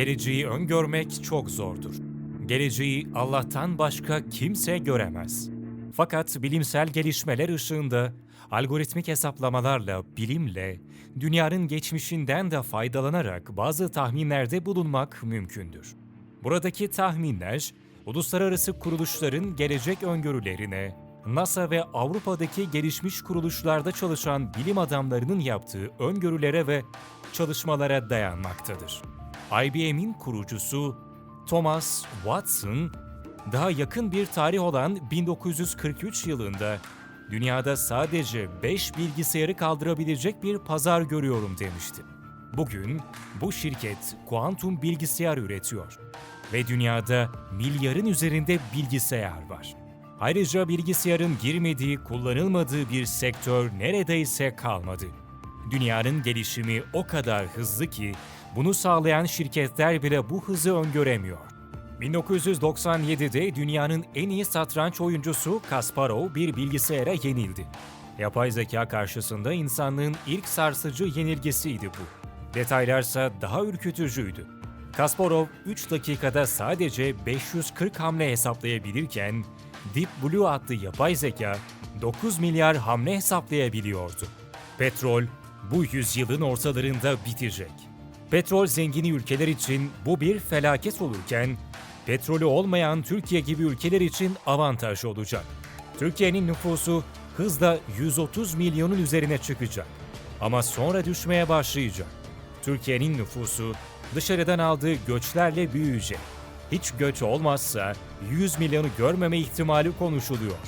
Geleceği öngörmek çok zordur. Geleceği Allah'tan başka kimse göremez. Fakat bilimsel gelişmeler ışığında algoritmik hesaplamalarla, bilimle, dünyanın geçmişinden de faydalanarak bazı tahminlerde bulunmak mümkündür. Buradaki tahminler, uluslararası kuruluşların gelecek öngörülerine, NASA ve Avrupa'daki gelişmiş kuruluşlarda çalışan bilim adamlarının yaptığı öngörülere ve çalışmalara dayanmaktadır. IBM'in kurucusu Thomas Watson, daha yakın bir tarih olan 1943 yılında dünyada sadece 5 bilgisayarı kaldırabilecek bir pazar görüyorum demişti. Bugün bu şirket kuantum bilgisayar üretiyor ve dünyada milyarın üzerinde bilgisayar var. Ayrıca bilgisayarın girmediği, kullanılmadığı bir sektör neredeyse kalmadı. Dünyanın gelişimi o kadar hızlı ki bunu sağlayan şirketler bile bu hızı öngöremiyor. 1997'de dünyanın en iyi satranç oyuncusu Kasparov bir bilgisayara yenildi. Yapay zeka karşısında insanlığın ilk sarsıcı yenilgisiydi bu. Detaylarsa daha ürkütücüydü. Kasparov 3 dakikada sadece 540 hamle hesaplayabilirken Deep Blue adlı yapay zeka 9 milyar hamle hesaplayabiliyordu. Petrol bu yüzyılın ortalarında bitecek. Petrol zengini ülkeler için bu bir felaket olurken, petrolü olmayan Türkiye gibi ülkeler için avantaj olacak. Türkiye'nin nüfusu hızla 130 milyonun üzerine çıkacak. Ama sonra düşmeye başlayacak. Türkiye'nin nüfusu dışarıdan aldığı göçlerle büyüyecek. Hiç göç olmazsa 100 milyonu görmeme ihtimali konuşuluyor.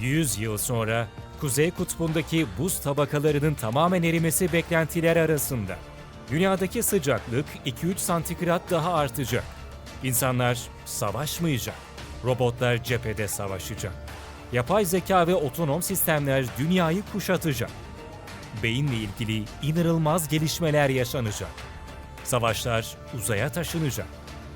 100 yıl sonra Kuzey Kutbu'ndaki buz tabakalarının tamamen erimesi beklentiler arasında. Dünyadaki sıcaklık 2-3 santigrat daha artacak. İnsanlar savaşmayacak. Robotlar cephede savaşacak. Yapay zeka ve otonom sistemler dünyayı kuşatacak. Beyinle ilgili inanılmaz gelişmeler yaşanacak. Savaşlar uzaya taşınacak.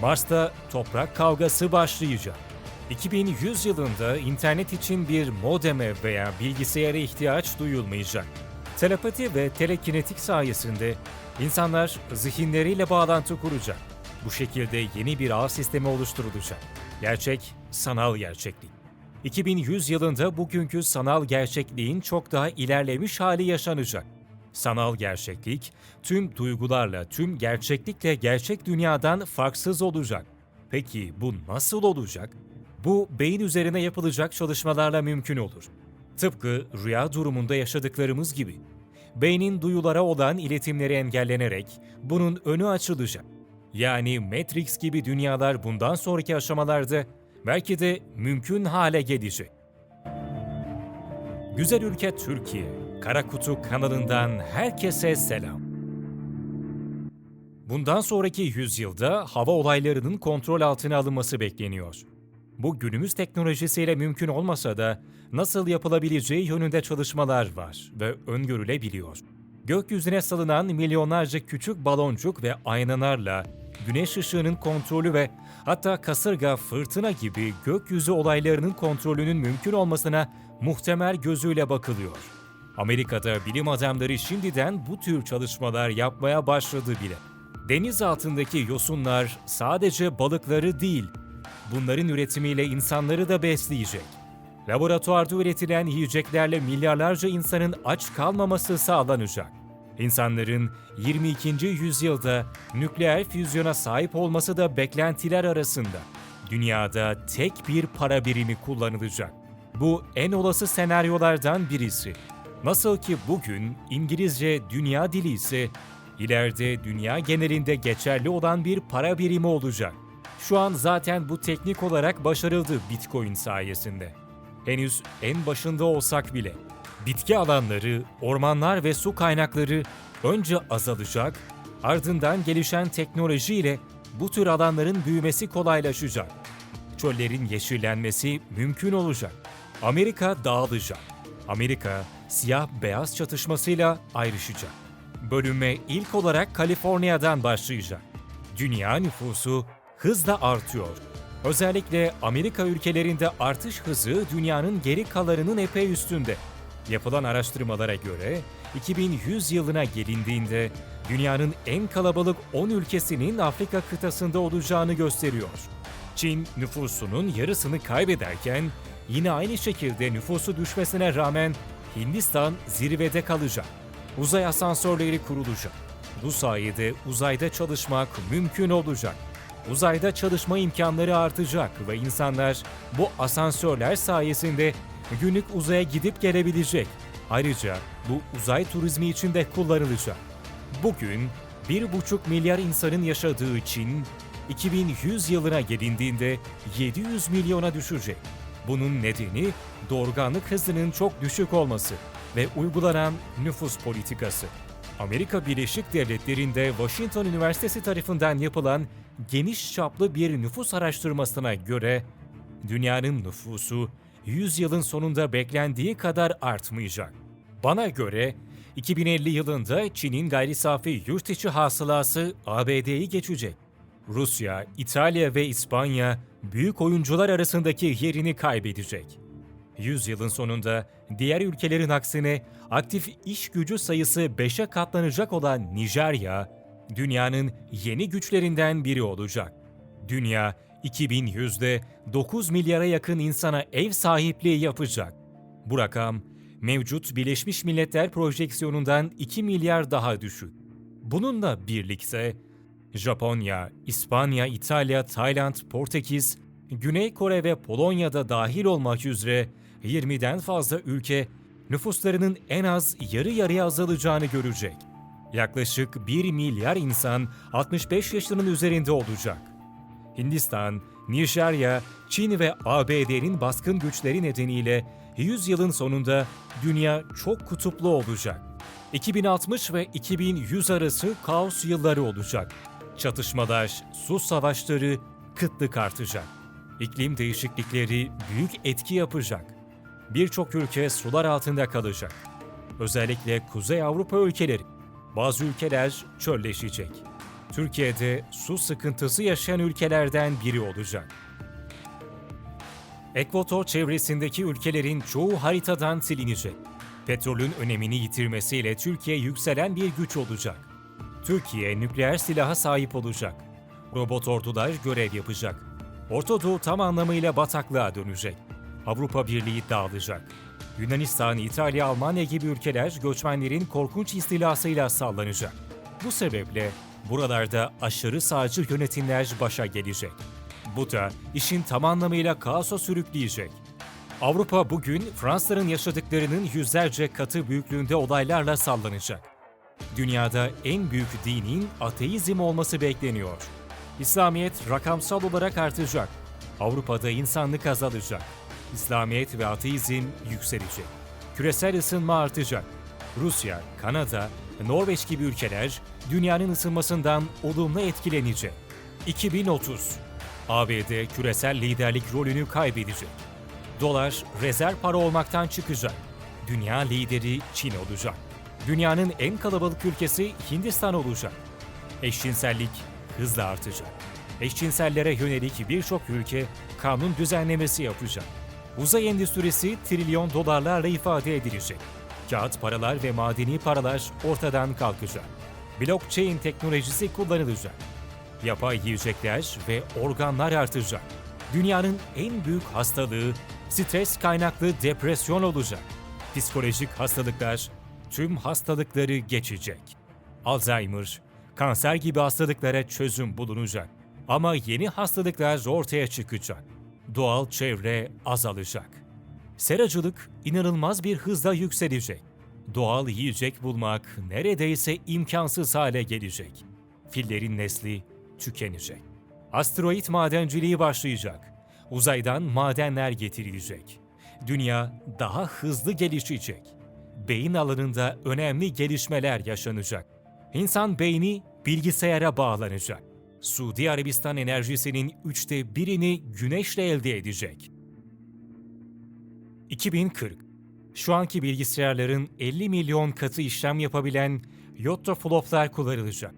Mars'ta toprak kavgası başlayacak. 2100 yılında internet için bir modeme veya bilgisayara ihtiyaç duyulmayacak. Telepati ve telekinetik sayesinde insanlar zihinleriyle bağlantı kuracak. Bu şekilde yeni bir ağ sistemi oluşturulacak. Gerçek, sanal gerçeklik. 2100 yılında bugünkü sanal gerçekliğin çok daha ilerlemiş hali yaşanacak. Sanal gerçeklik, tüm duygularla, tüm gerçeklikle gerçek dünyadan farksız olacak. Peki bu nasıl olacak? Bu beyin üzerine yapılacak çalışmalarla mümkün olur. Tıpkı rüya durumunda yaşadıklarımız gibi. Beynin duyulara olan iletimleri engellenerek bunun önü açılacak. Yani Matrix gibi dünyalar bundan sonraki aşamalarda belki de mümkün hale gelecek. Güzel ülke Türkiye, Kara Kutu kanalından herkese selam. Bundan sonraki yüzyılda hava olaylarının kontrol altına alınması bekleniyor. Bu günümüz teknolojisiyle mümkün olmasa da nasıl yapılabileceği yönünde çalışmalar var ve öngörülebiliyor. Gökyüzüne salınan milyonlarca küçük baloncuk ve aynalarla güneş ışığının kontrolü ve hatta kasırga, fırtına gibi gökyüzü olaylarının kontrolünün mümkün olmasına muhtemel gözüyle bakılıyor. Amerika'da bilim adamları şimdiden bu tür çalışmalar yapmaya başladı bile. Deniz altındaki yosunlar sadece balıkları değil, bunların üretimiyle insanları da besleyecek. Laboratuvarda üretilen yiyeceklerle milyarlarca insanın aç kalmaması sağlanacak. İnsanların 22. yüzyılda nükleer füzyona sahip olması da beklentiler arasında. Dünyada tek bir para birimi kullanılacak. Bu en olası senaryolardan birisi. Nasıl ki bugün İngilizce dünya dili ise ileride dünya genelinde geçerli olan bir para birimi olacak. Şu an zaten bu teknik olarak başarıldı Bitcoin sayesinde. Henüz en başında olsak bile bitki alanları, ormanlar ve su kaynakları önce azalacak, ardından gelişen teknolojiyle bu tür alanların büyümesi kolaylaşacak. Çöllerin yeşillenmesi mümkün olacak. Amerika dağılacak. Amerika siyah-beyaz çatışmasıyla ayrışacak. Bölünme ilk olarak Kaliforniya'dan başlayacak. Dünya nüfusu hızla artıyor. Özellikle Amerika ülkelerinde artış hızı dünyanın geri kalanının epey üstünde. Yapılan araştırmalara göre 2100 yılına gelindiğinde dünyanın en kalabalık 10 ülkesinin Afrika kıtasında olacağını gösteriyor. Çin nüfusunun yarısını kaybederken yine aynı şekilde nüfusu düşmesine rağmen Hindistan zirvede kalacak. Uzay asansörleri kurulacak. Bu sayede uzayda çalışmak mümkün olacak. Uzayda çalışma imkanları artacak ve insanlar bu asansörler sayesinde günlük uzaya gidip gelebilecek. Ayrıca bu uzay turizmi için de kullanılacak. Bugün 1,5 milyar insanın yaşadığı Çin, 2100 yılına gelindiğinde 700 milyona düşecek. Bunun nedeni doğurganlık hızının çok düşük olması ve uygulanan nüfus politikası. Amerika Birleşik Devletleri'nde Washington Üniversitesi tarafından yapılan geniş çaplı bir nüfus araştırmasına göre dünyanın nüfusu 100 yılın sonunda beklendiği kadar artmayacak. Bana göre 2050 yılında Çin'in gayri safi yurt içi hasılası ABD'yi geçecek. Rusya, İtalya ve İspanya büyük oyuncular arasındaki yerini kaybedecek. 100 yılın sonunda diğer ülkelerin aksine aktif iş gücü sayısı 5'e katlanacak olan Nijerya, dünyanın yeni güçlerinden biri olacak. Dünya 2100'de 9 milyara yakın insana ev sahipliği yapacak. Bu rakam mevcut Birleşmiş Milletler projeksiyonundan 2 milyar daha düşük. Bununla birlikte Japonya, İspanya, İtalya, Tayland, Portekiz, Güney Kore ve Polonya'da dahil olmak üzere 20'den fazla ülke nüfuslarının en az yarı yarıya azalacağını görecek. Yaklaşık 1 milyar insan 65 yaşının üzerinde olacak. Hindistan, Nijerya, Çin ve ABD'nin baskın güçleri nedeniyle 100 yılın sonunda dünya çok kutuplu olacak. 2060 ve 2100 arası kaos yılları olacak. Çatışmalar, su savaşları, kıtlık artacak. İklim değişiklikleri büyük etki yapacak. Birçok ülke sular altında kalacak. Özellikle Kuzey Avrupa ülkeleri. Bazı ülkeler çölleşecek. Türkiye'de su sıkıntısı yaşayan ülkelerden biri olacak. Ekvator çevresindeki ülkelerin çoğu haritadan silinecek. Petrolün önemini yitirmesiyle Türkiye yükselen bir güç olacak. Türkiye nükleer silaha sahip olacak. Robot ordular görev yapacak. Orta Doğu tam anlamıyla bataklığa dönecek. Avrupa Birliği dağılacak. Yunanistan, İtalya, Almanya gibi ülkeler göçmenlerin korkunç istilasıyla sallanacak. Bu sebeple buralarda aşırı sağcı yönetimler başa gelecek. Bu da işin tam anlamıyla kaosa sürükleyecek. Avrupa bugün Fransızların yaşadıklarının yüzlerce katı büyüklüğünde olaylarla sallanacak. Dünyada en büyük dinin ateizm olması bekleniyor. İslamiyet rakamsal olarak artacak. Avrupa'da insanlık azalacak. İslamiyet ve ateizm yükselecek. Küresel ısınma artacak. Rusya, Kanada, Norveç gibi ülkeler dünyanın ısınmasından olumlu etkilenecek. 2030 ABD küresel liderlik rolünü kaybedecek. Dolar rezerv para olmaktan çıkacak. Dünya lideri Çin olacak. Dünyanın en kalabalık ülkesi Hindistan olacak. Eşcinsellik hızla artacak. Eşcinsellere yönelik birçok ülke kanun düzenlemesi yapacak. Uzay endüstrisi trilyon dolarlarla ifade edilecek. Kağıt paralar ve madeni paralar ortadan kalkacak. Blockchain teknolojisi kullanılacak. Yapay yiyecekler ve organlar artacak. Dünyanın en büyük hastalığı stres kaynaklı depresyon olacak. Psikolojik hastalıklar tüm hastalıkları geçecek. Alzheimer, kanser gibi hastalıklara çözüm bulunacak. Ama yeni hastalıklar ortaya çıkacak. Doğal çevre azalacak. Seracılık inanılmaz bir hızla yükselecek. Doğal yiyecek bulmak neredeyse imkansız hale gelecek. Fillerin nesli tükenecek. Asteroid madenciliği başlayacak. Uzaydan madenler getirilecek. Dünya daha hızlı gelişecek. Beyin alanında önemli gelişmeler yaşanacak. İnsan beyni bilgisayara bağlanacak. Suudi Arabistan enerjisinin üçte birini güneşle elde edecek. 2040 Şu anki bilgisayarların 50 milyon katı işlem yapabilen yottafloplar kullanılacak.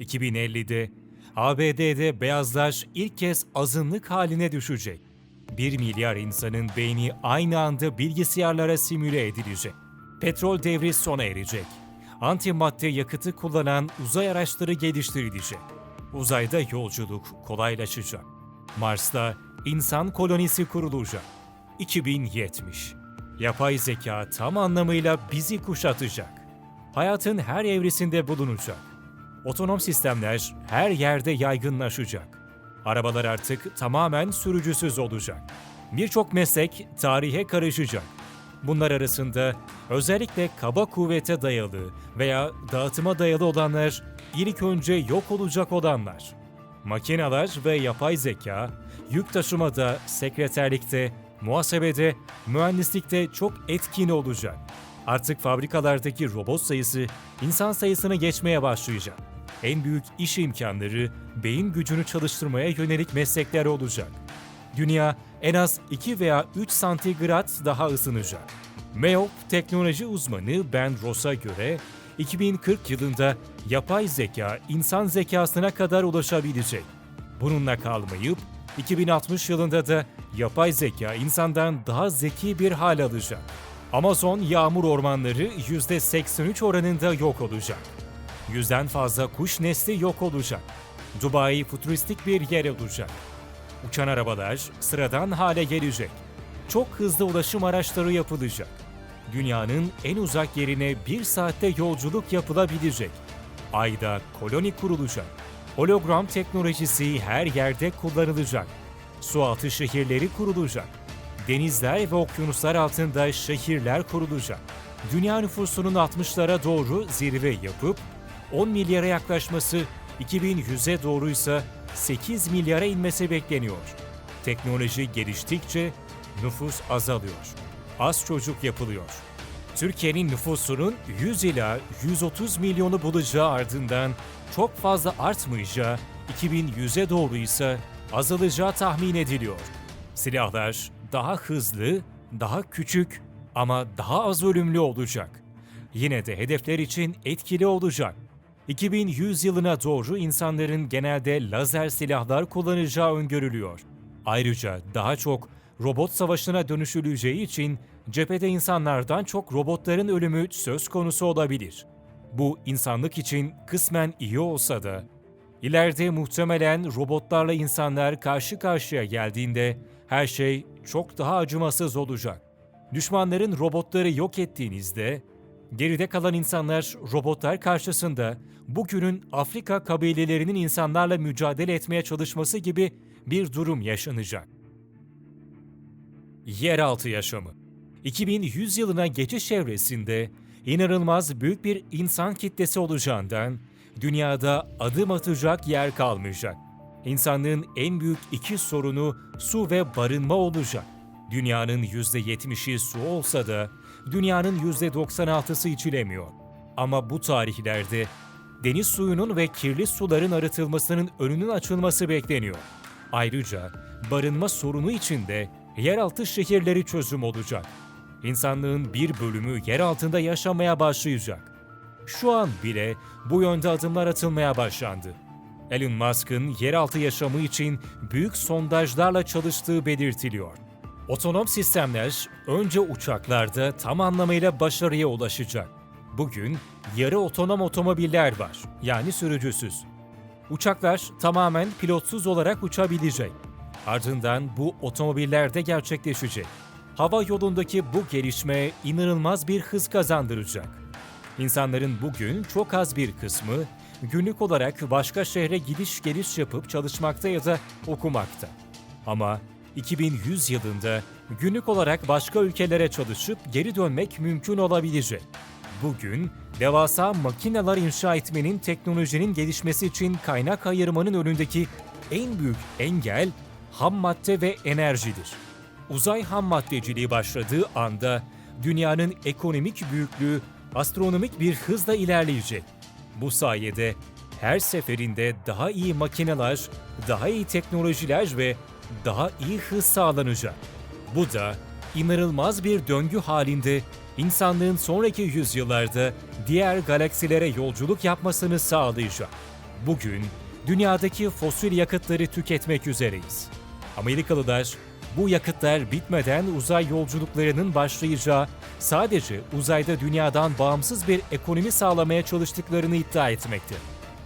2050'de ABD'de beyazlar ilk kez azınlık haline düşecek. 1 milyar insanın beyni aynı anda bilgisayarlara simüle edilecek. Petrol devri sona erecek. antimadde yakıtı kullanan uzay araçları geliştirilecek. Uzayda yolculuk kolaylaşacak. Mars'ta insan kolonisi kurulacak. 2070. Yapay zeka tam anlamıyla bizi kuşatacak. Hayatın her evresinde bulunacak. Otonom sistemler her yerde yaygınlaşacak. Arabalar artık tamamen sürücüsüz olacak. Birçok meslek tarihe karışacak. Bunlar arasında özellikle kaba kuvvete dayalı veya dağıtıma dayalı olanlar ilk önce yok olacak olanlar. Makineler ve yapay zeka yük taşımada, sekreterlikte, muhasebede, mühendislikte çok etkin olacak. Artık fabrikalardaki robot sayısı insan sayısını geçmeye başlayacak. En büyük iş imkanları beyin gücünü çalıştırmaya yönelik meslekler olacak. Dünya en az 2 veya 3 santigrat daha ısınacak. MEOP teknoloji uzmanı Ben Ross'a göre 2040 yılında yapay zeka insan zekasına kadar ulaşabilecek. Bununla kalmayıp 2060 yılında da yapay zeka insandan daha zeki bir hal alacak. Amazon yağmur ormanları %83 oranında yok olacak. Yüzden fazla kuş nesli yok olacak. Dubai futuristik bir yer olacak. Uçan arabalar sıradan hale gelecek. Çok hızlı ulaşım araçları yapılacak. Dünyanın en uzak yerine bir saatte yolculuk yapılabilecek. Ayda koloni kurulacak. Hologram teknolojisi her yerde kullanılacak. Sualtı şehirleri kurulacak. Denizler ve okyanuslar altında şehirler kurulacak. Dünya nüfusunun 60'lara doğru zirve yapıp 10 milyara yaklaşması 2100'e doğruysa 8 milyara inmesi bekleniyor. Teknoloji geliştikçe nüfus azalıyor. Az çocuk yapılıyor. Türkiye'nin nüfusunun 100 ila 130 milyonu bulacağı ardından çok fazla artmayacağı, 2100'e doğru ise azalacağı tahmin ediliyor. Silahlar daha hızlı, daha küçük ama daha az ölümlü olacak. Yine de hedefler için etkili olacak. 2100 yılına doğru insanların genelde lazer silahlar kullanacağı öngörülüyor. Ayrıca daha çok robot savaşına dönüşüleceği için cephede insanlardan çok robotların ölümü söz konusu olabilir. Bu insanlık için kısmen iyi olsa da ileride muhtemelen robotlarla insanlar karşı karşıya geldiğinde her şey çok daha acımasız olacak. Düşmanların robotları yok ettiğinizde geride kalan insanlar robotlar karşısında bugünün Afrika kabilelerinin insanlarla mücadele etmeye çalışması gibi bir durum yaşanacak. Yeraltı yaşamı 2100 yılına geçiş evresinde inanılmaz büyük bir insan kitlesi olacağından dünyada adım atacak yer kalmayacak. İnsanlığın en büyük iki sorunu su ve barınma olacak. Dünyanın %70'i su olsa da dünyanın %96'sı içilemiyor. Ama bu tarihlerde deniz suyunun ve kirli suların arıtılmasının önünün açılması bekleniyor. Ayrıca barınma sorunu için de yeraltı şehirleri çözüm olacak. İnsanlığın bir bölümü yer altında yaşamaya başlayacak. Şu an bile bu yönde adımlar atılmaya başlandı. Elon Musk'ın yeraltı yaşamı için büyük sondajlarla çalıştığı belirtiliyor. Otonom sistemler önce uçaklarda tam anlamıyla başarıya ulaşacak. Bugün yarı otonom otomobiller var, yani sürücüsüz. Uçaklar tamamen pilotsuz olarak uçabilecek. Ardından bu otomobillerde gerçekleşecek. Hava yolundaki bu gelişme inanılmaz bir hız kazandıracak. İnsanların bugün çok az bir kısmı günlük olarak başka şehre gidiş geliş yapıp çalışmakta ya da okumakta. Ama 2100 yılında günlük olarak başka ülkelere çalışıp geri dönmek mümkün olabilecek. Bugün devasa makineler inşa etmenin teknolojinin gelişmesi için kaynak ayırmanın önündeki en büyük engel ham madde ve enerjidir. Uzay ham maddeciliği başladığı anda dünyanın ekonomik büyüklüğü astronomik bir hızla ilerleyecek. Bu sayede her seferinde daha iyi makineler, daha iyi teknolojiler ve daha iyi hız sağlanacak. Bu da inanılmaz bir döngü halinde insanlığın sonraki yüzyıllarda diğer galaksilere yolculuk yapmasını sağlayacak. Bugün dünyadaki fosil yakıtları tüketmek üzereyiz. Amerikalılar Bu yakıtlar bitmeden uzay yolculuklarının başlayacağı, sadece uzayda dünyadan bağımsız bir ekonomi sağlamaya çalıştıklarını iddia etmekte.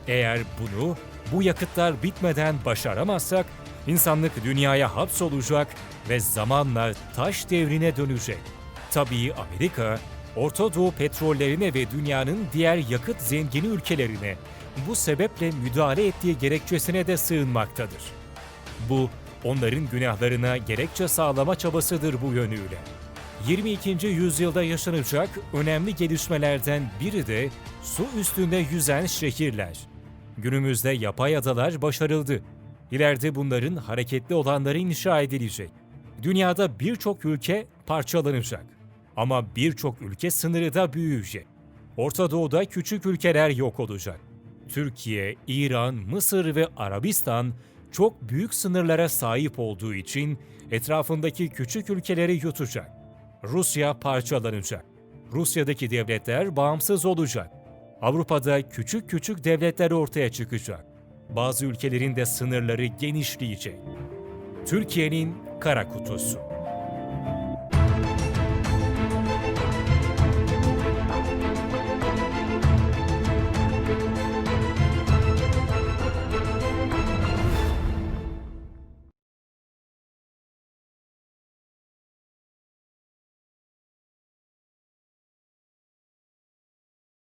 Eğer bunu, bu yakıtlar bitmeden başaramazsak, insanlık dünyaya hapsolacak ve zamanla taş devrine dönecek. Tabii Amerika, Orta Doğu petrollerine ve dünyanın diğer yakıt zengini ülkelerine bu sebeple müdahale ettiği gerekçesine de sığınmaktadır. Bu, onların günahlarına gerekçe sağlama çabasıdır bu yönüyle. 22. yüzyılda yaşanacak önemli gelişmelerden biri de su üstünde yüzen şehirler. Günümüzde yapay adalar başarıldı. İleride bunların hareketli olanları inşa edilecek. Dünyada birçok ülke parçalanacak. Ama birçok ülke sınırı da büyüyecek. Orta Doğu'da küçük ülkeler yok olacak. Türkiye, İran, Mısır ve Arabistan çok büyük sınırlara sahip olduğu için etrafındaki küçük ülkeleri yutacak. Rusya parçalanacak. Rusya'daki devletler bağımsız olacak. Avrupa'da küçük küçük devletler ortaya çıkacak. Bazı ülkelerin de sınırları genişleyecek. Türkiye'nin kara kutusu.